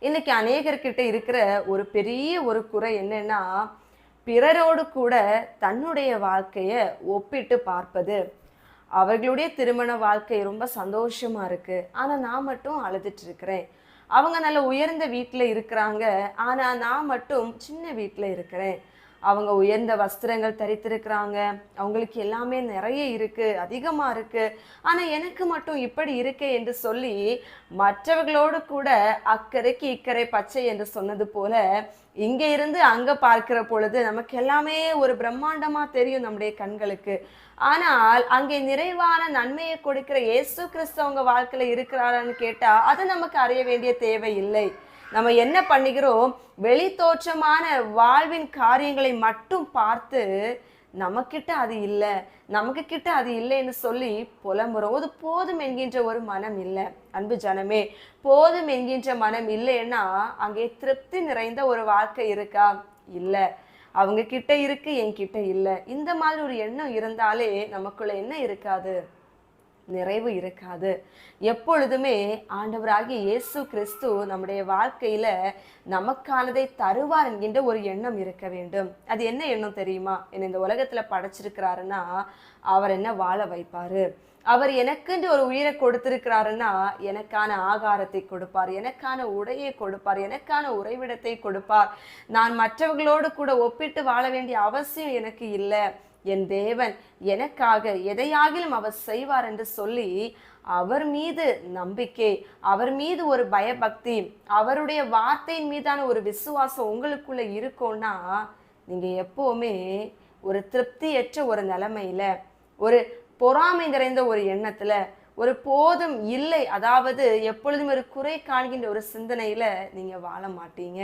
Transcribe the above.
இன்னைக்கு அநேகர்கிட்ட இருக்கிற ஒரு பெரிய ஒரு குறை என்னன்னா பிறரோடு கூட தன்னுடைய வாழ்க்கையை ஒப்பிட்டு பார்ப்பது. அவர்களுடைய திருமண வாழ்க்கை ரொம்ப சந்தோஷமா இருக்கு. ஆனா நான் மட்டும் அழுதுட்டு இருக்கிறேன். அவங்க நல்ல உயர்ந்த வீட்டில் இருக்கிறாங்க. ஆனா நான் மட்டும் சின்ன வீட்டில் இருக்கிறேன். அவங்க உயர்ந்த வஸ்திரங்கள் தரித்திருக்கிறாங்க. அவங்களுக்கு எல்லாமே நிறைய இருக்கு அதிகமா இருக்கு. ஆனா எனக்கு மட்டும் இப்படி இருக்கே என்று சொல்லி மற்றவர்களோடு கூட அக்கறைக்கு இக்கரை பச்சை என்று சொன்னது போல இங்க இருந்து அங்க பார்க்கிற பொழுது நமக்கு எல்லாமே ஒரு பிரம்மாண்டமா தெரியும் நம்முடைய கண்களுக்கு. ஆனால் அங்கே நிறைவான நன்மையை கொடுக்கிற இயேசு கிறிஸ்து அவங்க வாழ்க்கையில இருக்கிறாரான்னு கேட்டா அது நமக்கு அறிய வேண்டிய தேவை இல்லை நம்ம என்ன பண்ணுகிறோம்? வெளி தோற்றமான வாழ்வின் காரியங்களை மட்டும் பார்த்து நமக்கிட்ட அது இல்லை நமக்கு கிட்ட அது இல்லைன்னு சொல்லி புலம்புறோம். அது போதும் என்கின்ற ஒரு மனம் இல்லை அன்பு ஜனமே. போதும் என்கின்ற மனம் இல்லைன்னா அங்கே திருப்தி நிறைந்த ஒரு வாழ்க்கை இருக்கா? இல்லை. அவங்க கிட்ட இருக்கு என்கிட்ட இல்லை. இந்த மாதிரி ஒரு எண்ணம் இருந்தாலே நமக்குள்ள என்ன இருக்காது? நிறைவு இருக்காது. எப்பொழுதுமே ஆண்டவராகிய இயேசு கிறிஸ்து நம்முடைய வாழ்க்கையில நமக்கானதை தருவார் என்கின்ற ஒரு எண்ணம் இருக்க வேண்டும். அது என்ன எண்ணம் தெரியுமா? என்ன இந்த உலகத்துல படைச்சிருக்கிறாருன்னா அவர் என்ன வாழ வைப்பாரு? அவர் எனக்குன்னு ஒரு உயிரை கொடுத்திருக்கிறாருன்னா எனக்கான ஆகாரத்தை கொடுப்பார் எனக்கான உடையை கொடுப்பார் எனக்கான உறைவிடத்தை கொடுப்பார். நான் மற்றவர்களோடு கூட ஒப்பிட்டு வாழ வேண்டிய அவசியம் எனக்கு இல்லை. என் தேவன் எனக்காக எதையாகிலும் அவர் செய்வார் என்று சொல்லி அவர் மீது நம்பிக்கை அவர் மீது ஒரு பயபக்தி அவருடைய வார்த்தையின் மீதான ஒரு விசுவாசம் உங்களுக்குள்ள இருக்கும்னா நீங்கள் எப்போவுமே ஒரு திருப்தியற்ற ஒரு நிலைமையில் ஒரு பொறாமை நிறைந்த ஒரு எண்ணத்தில் ஒரு போதும் இல்லை அதாவது எப்பொழுதும் ஒரு குறை காண்கின்ற ஒரு சிந்தனையில் நீங்கள் வாழ மாட்டீங்க.